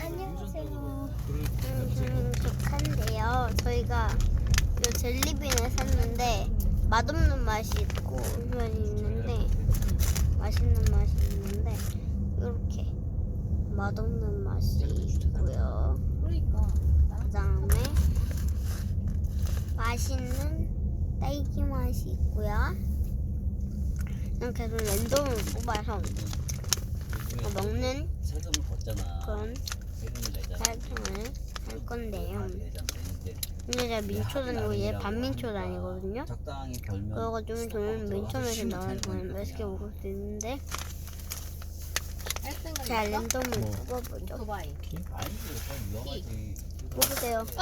안녕하세요. 음, 좋한데요. 저희가 이 젤리빈을 샀는데 맛없는 맛이 있고 맛이 있는데 맛있는 맛이 있는데 이렇게 맛없는 맛이 있고요. 그러니까 그다음에 맛있는 딸기 맛이 있고요. 그냥 계속 랜덤을 뽑아서 먹는 세금을 걷잖아. 그런. 사탕을 할 건데요. 근데 제가 민초 다니고 얘 반민초 다니거든요. 그래가지고 저는 민초에서 나와서 그냥 맛있게 먹을 수 있는데 자 랜덤을 뽑아보죠. 뽑으세요.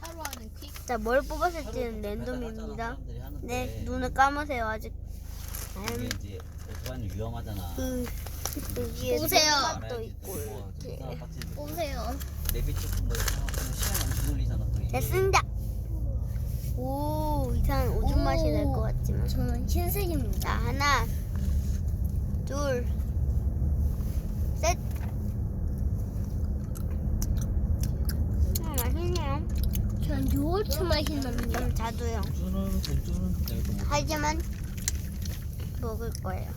차로 하는 퀵 자 뭘 뽑았을지는 랜덤입니다. 네 눈을 감으세요 아직. 이게 음, 위험하잖아. 그 있고 뭐, 이렇게. 보세요 내비 조금 뭐 시간 걸리잖아. 또 이게. 됐습니다. 오 이상한 오줌 맛이 날 것 같지만. 저는 흰색입니다 자 하나 둘 셋. 아 맛있네요. 전 요거트 맛이 납니다 음, 자두요. 공주는 공주는 내가 또 뭐- 하지만 먹을 거예요.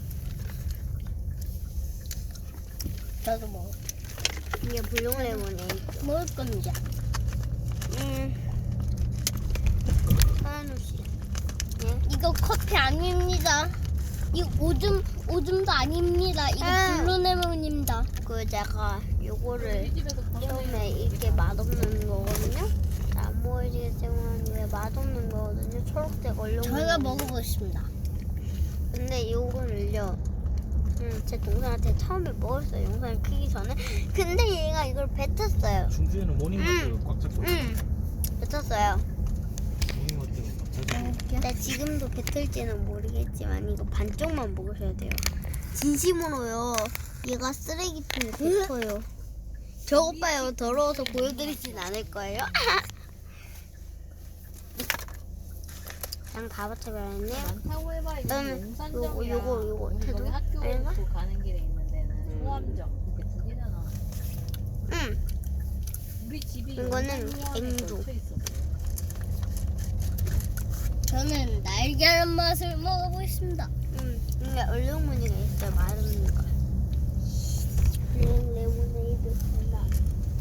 저도 먹을 이게 블루레몬이에요. 먹을 겁니다 음. 서현우 씨. 예? 이거 커피 아닙니다 이 오줌 오줌도 아닙니다 이거 아. 블루레몬입니다 그 제가 요거를 처음에 이렇게 맛없는 거거든요. 잘안 보이시겠지만 이게 맛없는 거거든요. 초록색 얼룩. 저희가 먹어보겠습니다 근데 요거를요. 음, 제 동생한테 처음에 먹었어요. 영상을 키기 전에. 근데 얘가 이걸 뱉었어요. 중주에는 모닝마트 꽉 잡고 있어. 음, 뱉었어요. 모닝마트 꽉 잡고 있어. 근데 지금도 뱉을지는 모르겠지만 이거 반쪽만 먹으셔야 돼요. 진심으로요. 얘가 쓰레기통에 뱉어요. 저것 봐요. 더러워서 보여드리진 않을 거예요. 그냥 다 뱉어버렸네요. 많다고 해봐 이거 저는 용산점이랑 요거, 요거, 태도? 거기 학교 아닌가? 그 가는 길에 있는 데는 두 개잖아 우리 집이 이거는 앵두. 저는 날개란 맛을 먹어보겠습니다 음. 이게 얼룩무늬가 있어요. 마르니까. 음, 레모네이드 하나.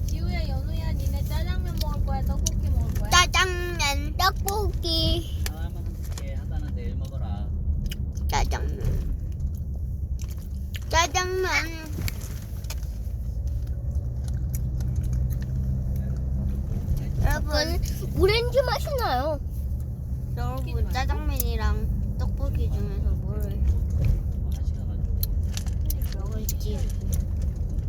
지우야 연우야 니네 짜장면 먹을 거야 떡볶이 먹을 거야 짜장면. 떡볶이 하나만 한개 하나는 내일 먹어라. 짜장면. 짜장면. 여러분, 오렌지 맛이 나요 여러분 짜장면이랑 떡볶이 중에서 뭘. 먹을지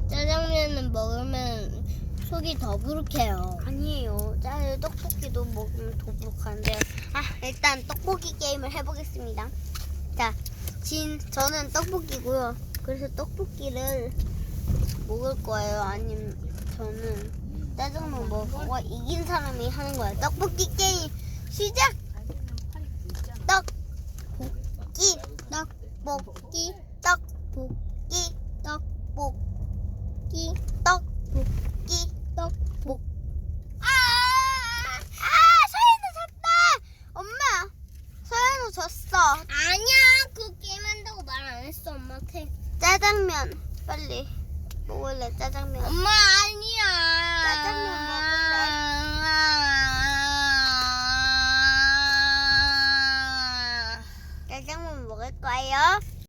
짜장면은 먹으면 속이 더부룩해요 아니에요. 짜 떡볶이도 먹으면 도둑한데. 아 일단 떡볶이 게임을 해보겠습니다. 자, 진 저는 떡볶이고요. 그래서 떡볶이를 먹을 거예요. 아니면 저는 짜장면 먹을 거고 이긴 사람이 하는 거예요. 떡볶이 게임 시작. 떡볶이 떡볶이 떡볶이 떡볶이 떡볶이 떡볶 아! 아! 서현우 졌다! 엄마! 서현우 졌어. 아니야 그 게임 한다고 말 안 했어 엄마한테 짜장면 빨리 먹을래 짜장면. 엄마 아니야 짜장면 먹을